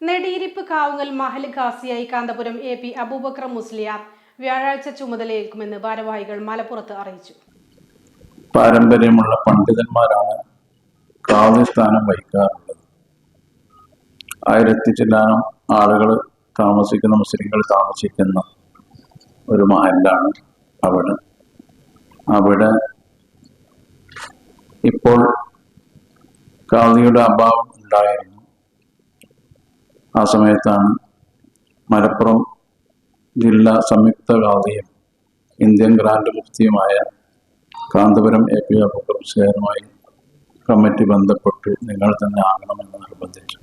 നെടിയിരിപ്പ് കാവുങ്ങൽ മഹൽ ഖാസിയായി Kanthapuram A P Abubakar Musliyar വ്യാഴാഴ്ച ചുമതലയേൽക്കുമെന്ന് ഭാരവാഹികൾ മലപ്പുറത്ത് അറിയിച്ചു. പാരമ്പര്യമുള്ള പണ്ഡിതന്മാരാണ് കാവ്യ സ്ഥാനം വഹിക്കാറുള്ളത്. ആയിരത്തി ചില്ലാനം ആളുകൾ താമസിക്കുന്ന മുസ്ലിങ്ങൾ താമസിക്കുന്ന ഒരു മഹലാണ് അവിടെ. അവിടെ ഇപ്പോൾ കാവ്യയുടെ അഭാവം ഉണ്ടായിരുന്നു. ആ സമയത്താണ് മലപ്പുറം ജില്ലാ സംയുക്ത ഗാന്ധിയും Indian grand മുഫ്തിയുമായ Kanthapuram A P Aboobacker committee ബന്ധപ്പെട്ട് നിങ്ങൾ തന്നെ ആകണമെന്ന് നിർബന്ധിച്ചു.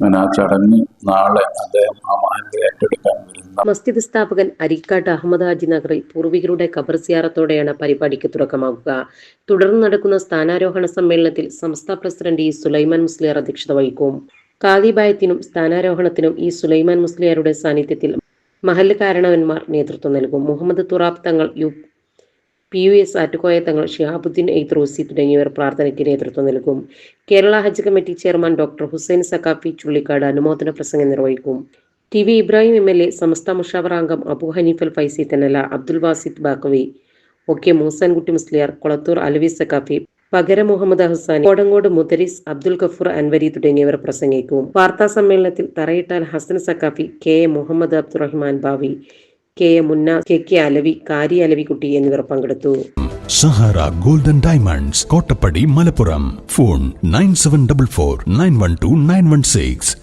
അങ്ങനെ ആ ചടങ്ങ് നാളെ അദ്ദേഹം ആ മഹലിൽ ഏറ്റെടുക്കാൻ വരുന്ന മസ്ജിദ് സ്ഥാപകൻ അരിക്കാട്ട് അഹമ്മദ് ഹാജി നഗറിൽ പൂർവികരുടെ ഖബർ സിയാറത്തോടെയാണ് പരിപാടിക്ക് തുടക്കമാകുക തുടർന്ന് നടക്കുന്ന സ്ഥാനാരോഹണ സമ്മേളനത്തിൽ സംസ്ഥാന പ്രസിഡന്റ് ഇ സുലൈമാൻ മുസ്ലിയാർ അധ്യക്ഷത വഹിക്കും. കാലിബായത്തിനും സ്ഥാനാരോഹണത്തിനും ഈ സുലൈമാൻ മുസ്ലിയാരുടെ സാന്നിധ്യത്തിൽ മഹല്ല് കാരണവന്മാർ നേതൃത്വം നൽകും. Muhammad Turab Thangal U P U S Attakoya Thangal Shihabuddin എയ്ത്രോസി തുടങ്ങിയവർ പ്രാർത്ഥനയ്ക്ക് നേതൃത്വം നൽകും. Kerala Hajj committee chairman doctor Hussain Saqafi Chullikkad അനുമോദന പ്രസംഗം നിർവഹിക്കും. T V Ibrahim M L A Samastha മുഷാവർ അംഗം അബു ഹനീഫൽ ഫൈസി തനല അബ്ദുൽ വാസിദ് ബാക്കവി ഒ മൂസാൻകുട്ടി മുസ്ലിയാർ കൊളത്തൂർ അലവി സക്കാഫി പകര മുഹമ്മദ് ഹസാൻ കോടങ്ങോട് മുദരിസ് അബ്ദുൽ ഗഫൂർ അൻവരി തുടങ്ങിയവർ പ്രസംഗിക്കും. വാർത്താ സമ്മേളനത്തിൽ Tharayittal Hasan Saqafi K A Muhammad Abdurahman Bavi K A Munna K K Alavi Kari Alavikutty എന്നിവർ പങ്കെടുത്തു. Sahara golden diamonds Kottappadi Malappuram. Phone nine seven double four nine one two nine one six.